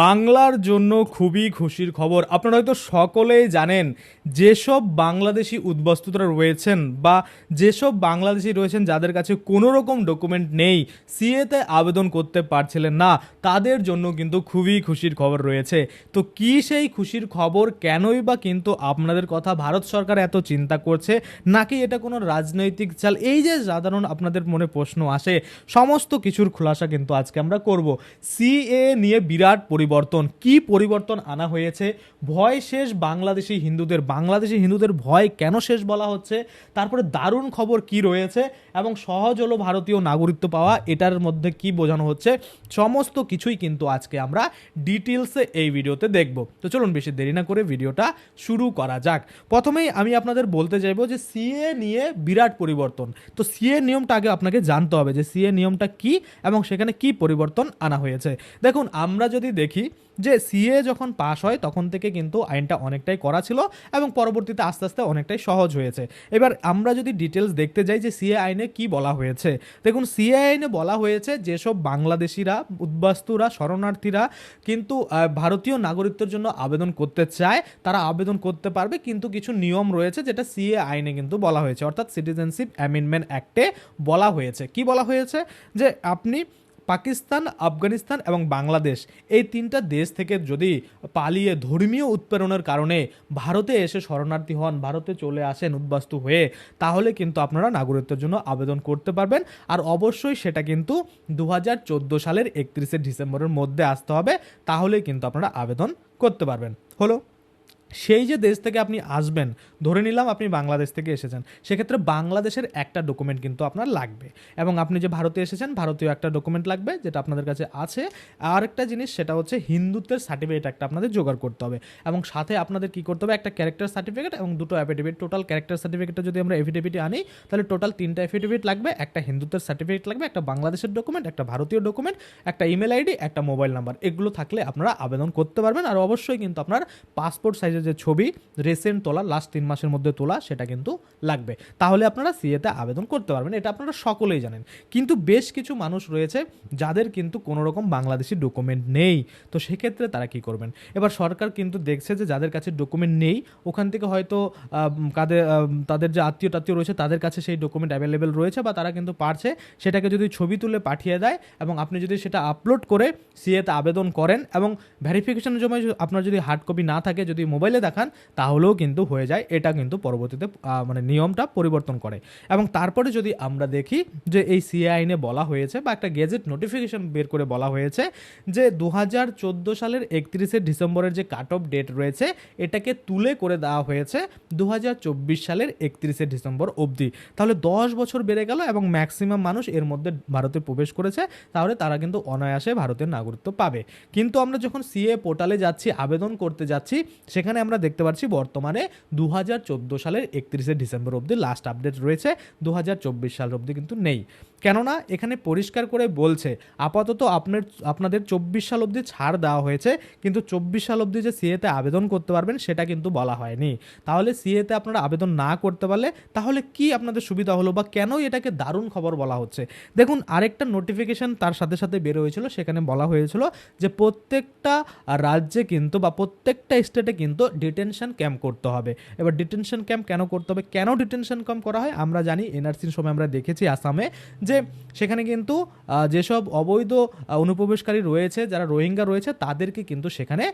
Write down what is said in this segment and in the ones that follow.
বাংলার জন্য খুবই খুশির খবর। আপনারা হয়তো সকলেই জানেন, যেসব বাংলাদেশি উদ্বাস্তুতরা রয়েছেন বা যেসব বাংলাদেশি রয়েছেন যাদের কাছে কোনো রকম ডকুমেন্ট নেই, সিএতে আবেদন করতে পারছিলেন না, তাদের জন্য কিন্তু খুবই খুশির খবর রয়েছে। তো কি সেই খুশির খবর, কেনই বা কিন্তু আপনাদের কথা ভারত সরকার এত চিন্তা করছে, নাকি এটা কোনো রাজনৈতিক চাল? এই যে সাধারণ আপনাদের মনে প্রশ্ন আসে, সমস্ত কিছুর খোলাসা কিন্তু আজকে আমরা করব। সিএ নিয়ে বিরাট পরিবর্তন? কি পরিবর্তন আনা হয়েছে? ভয় শেষ বাংলাদেশি হিন্দুদের। বাংলাদেশি হিন্দুদের ভয় কেন শেষ বলা হচ্ছে? তারপরে দারুণ খবর কি রয়েছে? এবং সহজ হলো ভারতীয় নাগরিকত্ব পাওয়া, এটার মধ্যে কি বোঝানো হচ্ছে? সমস্ত কিছুই কিন্তু আজকে আমরা ডিটেলসে এই ভিডিওতে দেখব। তো চলুন বেশি দেরি না করে ভিডিওটা শুরু করা যাক। প্রথমেই আমি আপনাদের বলতে চাইব যে সিএ নিয়ে বিরাট পরিবর্তন। তো সিএ নিয়মটা আগে আপনাকে জানতে হবে যে সিএ নিয়মটা কি এবং সেখানে কি পরিবর্তন আনা হয়েছে। দেখুন, আমরা যদি দেখি যে সিএ যখন পাশ হয়, তখন থেকে কিন্তু আইনটা অনেকটাই করা ছিল এবং পরবর্তীতে আস্তে আস্তে অনেকটাই সহজ হয়েছে। এবার আমরা যদি ডিটেলস দেখতে যাই যে সিএ আইনে কি বলা হয়েছে। দেখুন সিএ আইনে বলা হয়েছে যেসব বাংলাদেশিরা, উদ্বাস্তুরা, শরণার্থীরা কিন্তু ভারতীয় নাগরিকত্বের জন্য আবেদন করতে চায়, তারা আবেদন করতে পারবে, কিন্তু কিছু নিয়ম রয়েছে যেটা সিএ আইনে কিন্তু বলা হয়েছে। অর্থাৎ সিটিজেনশিপ অ্যামেন্ডমেন্ট অ্যাক্টে বলা হয়েছে। কি বলা হয়েছে? যে আপনি পাকিস্তান, আফগানিস্তান এবং বাংলাদেশ এই তিনটা দেশ থেকে যদি পালিয়ে ধর্মীয় উৎপীড়নের কারণে ভারতে এসে শরণার্থী হন, ভারতে চলে আসেন উদ্বাস্তু হয়ে, তাহলে কিন্তু আপনারা নাগরিকত্বের জন্য আবেদন করতে পারবেন। আর অবশ্যই সেটা কিন্তু দু হাজার চোদ্দ সালের একত্রিশে ডিসেম্বরের মধ্যে আসতে হবে, তাহলেই কিন্তু আপনারা আবেদন করতে পারবেন। হলো সেই যে দেশ থেকে আপনি আসবেন, ধরে নিলাম আপনি বাংলাদেশ থেকে এসেছেন, সেক্ষেত্রে বাংলাদেশের একটা ডকুমেন্ট কিন্তু আপনার লাগবে। এবং আপনি যে ভারতে এসেছেন ভারতীয় একটা ডকুমেন্ট লাগবে যেটা আপনাদের কাছে আছে। আর একটা জিনিস সেটা হচ্ছে হিন্দুত্বের সার্টিফিকেট একটা আপনাদের জোগাড় করতে হবে। এবং সাথে আপনাদের কি করতে হবে, একটা ক্যারেক্টার সার্টিফিকেট এবং দুটো অ্যাফিডেভিট টোটাল ক্যারেক্টার সার্টিফিকেটটা যদি আমরা এফিডেভিটে আনি, তাহলে টোটাল তিনটা এফিডেভিট লাগবে, একটা হিন্দুত্বের সার্টিফিকেট লাগবে, একটা বাংলাদেশের ডকুমেন্ট একটা ভারতীয় ডকুমেন্ট একটা ইমেল আইডি একটা মোবাইল নাম্বার এগুলো থাকলে আপনারা আবেদন করতে পারবেন। আর অবশ্যই কিন্তু আপনার পাসপোর্ট সাইজের যে ছবি রিসেন্ট তোলা লাস্ট তিন মাসের মধ্যে তোলা, সেটা কিন্তু লাগবে। তাহলে আপনারা সিএতে আবেদন করতে পারবেন, এটা আপনারা সকলেই জানেন। কিন্তু বেশ কিছু মানুষ রয়েছে যাদের কিন্তু কোনো রকম বাংলাদেশি ডকুমেন্ট নেই। তো সেক্ষেত্রে তারা কি করবেন? এবার সরকার কিন্তু দেখছে যে যাদের কাছে ডকুমেন্ট নেই, ওখান থেকে হয়তো কাদের তাদের যে আত্মীয় টাত্মীয় রয়েছে, তাদের কাছে সেই ডকুমেন্ট অ্যাভেলেবেল রয়েছে বা তারা কিন্তু পারছে, সেটাকে যদি ছবি তুলে পাঠিয়ে দেয় এবং আপনি যদি সেটা আপলোড করে সিএতে আবেদন করেন এবং ভেরিফিকেশনের সময় আপনার যদি হার্ড কপি না থাকে, যদি মোবাইলে দেখান, তাহলেও কিন্তু হয়ে যায়। এটা কিন্তু পরবর্তীতে মানে নিয়মটা পরিবর্তন করে। এবং তারপরে যদি আমরা দেখি যে এই সিএ আইনে বলা হয়েছে বা একটা গেজেট নোটিফিকেশন বের করে বলা হয়েছে যে দু হাজার চোদ্দ সালের একত্রিশে ডিসেম্বরের যে কাট অফ ডেট রয়েছে, এটাকে তুলে করে দেওয়া হয়েছে দু হাজার চব্বিশ সালের একত্রিশে ডিসেম্বর অবধি। তাহলে দশ বছর বেড়ে গেল এবং ম্যাক্সিমাম মানুষ এর মধ্যে ভারতে প্রবেশ করেছে, তাহলে তারা কিন্তু অনায়াসে ভারতের নাগরিকত্ব পাবে। কিন্তু আমরা যখন সিএ পোর্টালে যাচ্ছি, আবেদন করতে যাচ্ছি, সেখানে আমরা দেখতে পাচ্ছি বর্তমানে দু হাজার চোদ্দ সালের একত্রিশে ডিসেম্বর অবধি লাস্ট আপডেট রয়েছে। দু সাল অবধি কিন্তু নেই। কেননা এখানে পরিষ্কার করে বলছে, আপাতত আপনার, আপনাদের চব্বিশ সাল অবধি ছাড় দেওয়া হয়েছে, কিন্তু চব্বিশ সাল অবধি যে সিএতে আবেদন করতে পারবেন সেটা কিন্তু বলা হয়নি। তাহলে সিএতে আপনারা আবেদন না করতে পারলে তাহলে কি আপনাদের সুবিধা হলো বা কেন এটাকে দারুণ খবর বলা হচ্ছে? দেখুন, আরেকটা নোটিফিকেশন তার সাথে সাথে বের হয়েছিল, সেখানে বলা হয়েছিল যে প্রত্যেকটা রাজ্যে কিন্তু বা প্রত্যেকটা স্টেটে কিন্তু ডিটেনশন ক্যাম্প করতে হবে। এবার ডিটেনশন ক্যাম্প কেন করতে হবে? কেন ডিটেনশন ক্যাম্প করা হয়? আমরা জানি, এনআরসির সময় আমরা দেখেছি আসামে যে সেখানে কিন্তু যেসব অবৈধ অনুপ্রবেশকারী রয়েছে, যারা রোহিঙ্গা রয়েছে, তাদেরকে কিন্তু সেখানে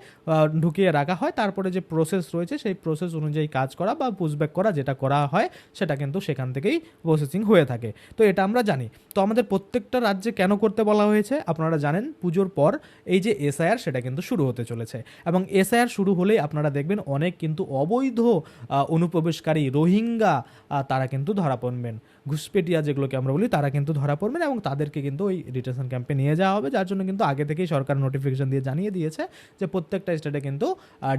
ঢুকিয়ে রাখা হয়। তারপরে যে প্রসেস রয়েছে, সেই প্রসেস অনুযায়ী কাজ করা বা পুশব্যাক করা, যেটা করা হয়, সেটা কিন্তু সেখান থেকেই প্রসেসিং হয়ে থাকে। তো এটা আমরা জানি। তো আমাদের প্রত্যেকটা রাজ্যে কেন করতে বলা হয়েছে? আপনারা জানেন, পুজোর পর এই যে এসআইআর সেটা কিন্তু শুরু হতে চলেছে। এবং এসআইআর শুরু হলেই আপনারা দেখবেন, অনেক কিন্তু অবৈধ অনুপ্রবেশকারী রোহিঙ্গা তারা কিন্তু ধরা পড়বেন। ঘুষপেটিয়া যেগুলোকে আমরা বলি, তারা কিন্তু ধরা পড়বেন এবং তাদেরকে কিন্তু ওই ডিটেনশন ক্যাম্পে নিয়ে যাওয়া হবে, যার জন্য কিন্তু আগে থেকেই সরকার নোটিফিকেশন দিয়ে জানিয়ে দিয়েছে যে প্রত্যেকটা স্টেটে কিন্তু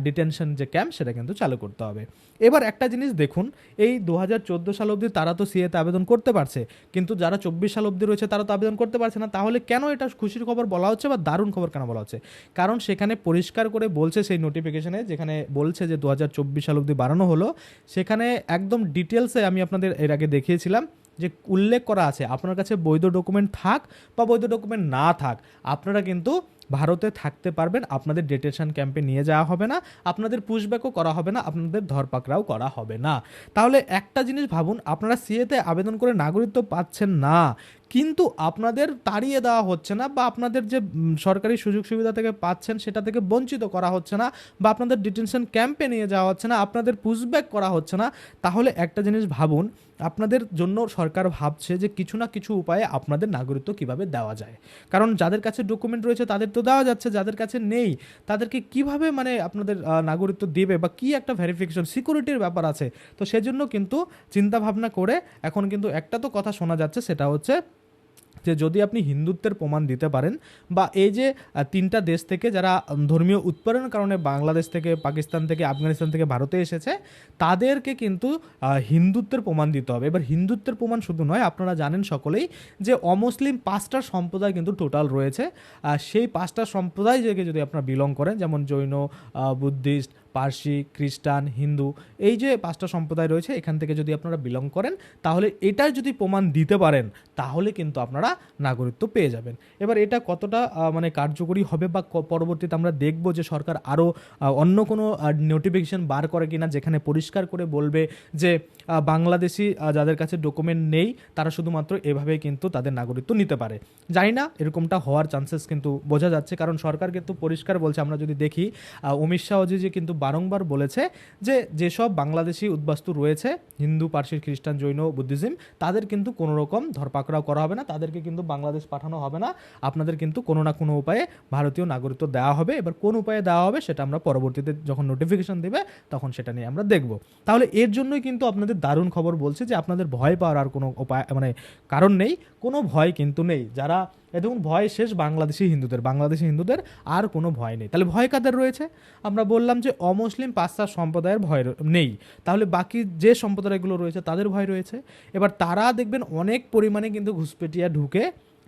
ডিটেনশন যে ক্যাম্প সেটা কিন্তু চালু করতে হবে। এবার একটা জিনিস দেখুন, এই দু হাজার চোদ্দ সাল অবধি তারা তো সিএতে আবেদন করতে পারছে, কিন্তু যারা চব্বিশ সাল অবধি রয়েছে তারা তো আবেদন করতে পারছে না, তাহলে কেন এটা খুশির খবর বলা হচ্ছে বা দারুণ খবর কেন বলা হচ্ছে? কারণ সেখানে পরিষ্কার করে বলছে সেই নোটিফিকেশনে যেখানে বলছে যে দু হাজার চব্বিশ সাল অবধি বাড়ানো হলো, সেখানে একদম ডিটেলসে আমি আপনাদের এর আগে দেখিয়েছিলাম যে উল্লেখ করা আছে, আপনার কাছে বৈধ ডকুমেন্ট থাক বা বৈধ ডকুমেন্ট না থাক, আপনারা কিন্তু ভারতে থাকতে পারবেন। আপনাদের ডিটেনশন ক্যাম্পে নিয়ে যাওয়া হবে না। আপনাদের পুশব্যাকও করা হবে না। আপনাদের ধরপাকড়াও করা হবে না। তাহলে একটা জিনিস ভাবুন, আপনারা সিএতে আবেদন করে নাগরিকত্ব পাচ্ছেন না। কিন্তু আপনাদের তাড়িয়ে দেওয়া হচ্ছে না বা আপনাদের যে সরকারি সুযোগ সুবিধা থেকে পাচ্ছেন সেটা থেকে বঞ্চিত করা হচ্ছে না বা আপনাদের ডিটেনশন ক্যাম্পে নিয়ে যাওয়া হচ্ছে না, আপনাদের পুশব্যাক করা হচ্ছে না, তাহলে একটা জিনিস ভাবুন, আপনাদের জন্য সরকার ভাবছে যে কিছু না কিছু উপায়ে আপনাদের নাগরিকত্ব কীভাবে দেওয়া যায়। কারণ যাদের কাছে ডকুমেন্ট রয়েছে তাদের তো দেওয়া যাচ্ছে যাদের কাছে নেই, তাদেরকে কীভাবে মানে আপনাদের নাগরিকত্ব দেবে বা কি একটা ভেরিফিকেশন সিকিউরিটির ব্যাপার আছে। তো সেজন্য কিন্তু চিন্তা ভাবনা করে এখন কিন্তু একটা তো কথা শোনা যাচ্ছে, সেটা হচ্ছে যে যদি আপনি হিন্দুত্বের প্রমাণ দিতে পারেন বা এই যে তিনটা দেশ থেকে যারা ধর্মীয় উৎপাদনের কারণে বাংলাদেশ থেকে, পাকিস্তান থেকে, আফগানিস্তান থেকে ভারতে এসেছে, তাদেরকে কিন্তু হিন্দুত্বের প্রমাণ দিতে হবে। এবার হিন্দুত্বের প্রমাণ শুধু নয়, আপনারা জানেন সকলেই যে অমুসলিম পাঁচটা সম্প্রদায় কিন্তু টোটাল রয়েছে। সেই পাঁচটা সম্প্রদায় যদি আপনারা বিলং করেন, যেমন জৈন বুদ্ধিস্ট পার্সি, খ্রিস্টান, হিন্দু, এই যে পাঁচটা সম্প্রদায় রয়েছে, এখান থেকে যদি আপনারা বিলং করেন, তাহলে এটার যদি প্রমাণ দিতে পারেন, তাহলে কিন্তু আপনারা নাগরিকত্ব পেয়ে যাবেন। এবার এটা কতটা মানে কার্যকরী হবে বা পরবর্তীতে আমরা দেখব যে সরকার আরও অন্য কোনো নোটিফিকেশন বার করে কিনা, যেখানে পরিষ্কার করে বলবে যে বাংলাদেশি যাদের কাছে ডকুমেন্ট নেই, তারা শুধুমাত্র এভাবেই কিন্তু তাদের নাগরিকত্ব নিতে পারে। জানি না, এরকমটা হওয়ার চান্সেস কিন্তু বোঝা যাচ্ছে, কারণ সরকার কিন্তু পরিষ্কার বলছে, আমরা যদি দেখি অমিত শাহজি যে কিন্তু বারংবার বলেছে যে যেসব বাংলাদেশি উদ্বাস্তু রয়েছে, হিন্দু, পার্সি, খ্রিস্টান, জৈন, বুদ্ধিজম, তাদের কিন্তু কোনো রকম ধরপাকড়াও করা হবে না, তাদেরকে কিন্তু বাংলাদেশ পাঠানো হবে না। আপনাদের কিন্তু কোনো না কোনো উপায়ে ভারতীয় নাগরিকত্ব দেওয়া হবে। এবার কোন উপায়ে দেওয়া হবে সেটা আমরা পরবর্তীতে যখন নোটিফিকেশন দেবে তখন সেটা নিয়ে আমরা দেখব। তাহলে এর জন্যই কিন্তু আপনাদের দারুণ খবর বলছে যে আপনাদের ভয় পাওয়ার আর কোনো উপায় মানে কারণ নেই। কোনো ভয় কিন্তু নেই। যারা এ দেখুন, ভয় শেষ বাংলাদেশি হিন্দুদের। বাংলাদেশি হিন্দুদের আর কোনো ভয় নেই। তাহলে ভয় কাদের রয়েছে? আমরা বললাম যে অমুসলিম পাঁচটা সম্প্রদায়ের ভয় নেই। তাহলে বাকি যে সম্প্রদায়গুলো রয়েছে, তাদের ভয় রয়েছে। এবার তারা দেখবেন অনেক পরিমাণে কিন্তু ঘুষপেটিয়া ঢুকে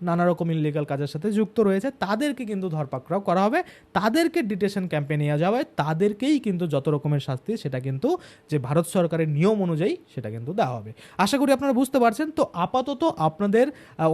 নানা রকম ইলিগাল কাজের সাথে যুক্ত রয়েছে। তাদেরকে কিন্তু ধরপাকড়াও করা হবে। তাদেরকে ডিটেশন ক্যাম্পে নিয়ে যাওয়া হয়। তাদেরকেই কিন্তু যত রকমের শাস্তি, সেটা কিন্তু যে ভারত সরকারের নিয়ম অনুযায়ী সেটা কিন্তু দেওয়া হবে। আশা করি আপনারা বুঝতে পারছেন। তো আপাতত আপনাদের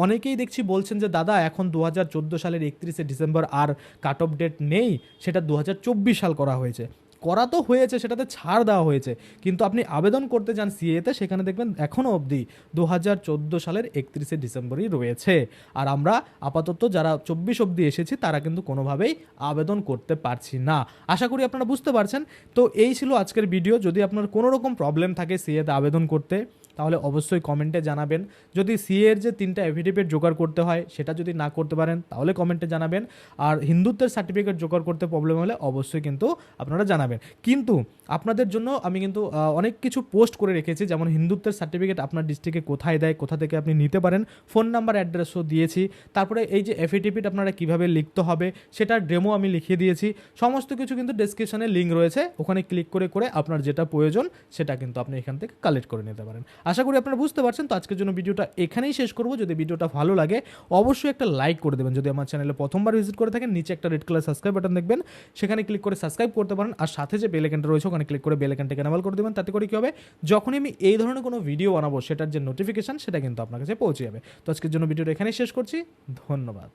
অনেকেই দেখছি বলছেন যে, দাদা, এখন দু হাজার চোদ্দ সালের একত্রিশে ডিসেম্বর আর কাট অফ ডেট নেই। সেটা দু হাজার চব্বিশ সাল করা হয়েছে। করা তো হয়েছে, সেটাতে ছাড় দেওয়া হয়েছে। কিন্তু আপনি আবেদন করতে যান সিএতে, সেখানে দেখবেন এখনও অবধি দু হাজার চোদ্দ সালের একত্রিশে ডিসেম্বরই রয়েছে। আর আমরা আপাতত যারা চব্বিশ অবধি এসেছি, তারা কিন্তু কোনোভাবেই আবেদন করতে পারছি না। আশা করি আপনারা বুঝতে পারছেন। তো এই ছিল আজকের ভিডিও। যদি আপনার কোনো রকম প্রবলেম থাকে সিএতে আবেদন করতে তাহলে অবশ্যই কমেন্টে জানাবেন। যদি সিএ এর যে তিনটা এফিডেভিট জোগাড় করতে হয়, সেটা যদি না করতে পারেন, তাহলে কমেন্টে জানাবেন। আর হিন্দুত্বের সার্টিফিকেট জোগাড় করতে প্রবলেম হলে অবশ্যই কিন্তু আপনারা জানাবেন। কিন্তু আপনাদের জন্য আমি কিন্তু অনেক কিছু পোস্ট করে রেখেছি। যেমন হিন্দুত্বের সার্টিফিকেট আপনার ডিস্ট্রিক্টে কোথায় দেয়, কোথা থেকে আপনি নিতে পারেন। ফোন নাম্বার অ্যাড্রেসও দিয়েছি। তারপরে এই যে এফিডেভিট আপনারা কীভাবে লিখতে হবে, সেটার ডেমো আমি লিখিয়ে দিয়েছি। সমস্ত কিছু কিন্তু ডেসক্রিপশনে লিঙ্ক রয়েছে। ওখানে ক্লিক করে করে আপনার যেটা প্রয়োজন, সেটা কিন্তু আপনি এখান থেকে কালেক্ট করে নিতে পারেন। আশা করি আপনারা বুঝতে পারছেন। তো আজকের জন্য ভিডিওটা এখানেই শেষ করব। যদি ভিডিওটা ভালো লাগে, অবশ্যই একটা লাইক করে দেবেন। যদি আমার চ্যানেলে প্রথমবার ভিজিট করে থাকেন, নিচে একটা রেড কালার সাবস্ক্রাইব বাটন দেখবেন। সেখানে ক্লিক করে সাবস্ক্রাইব করতে পারেন। আর সাথে যে বেলেকেনটা রয়েছে, ওখানে ক্লিক করে বেলেকেনটাকে এনাবেল করে দেবেন। তাতে করে কী হবে? যখনই আমি এই ধরনের কোনো ভিডিও বানাবো, সেটার যে নোটিফিকেশন সেটা কিন্তু আপনার কাছে পৌঁছে যাবে। তো আজকের জন্য ভিডিওটা এখানেই শেষ করছি। ধন্যবাদ।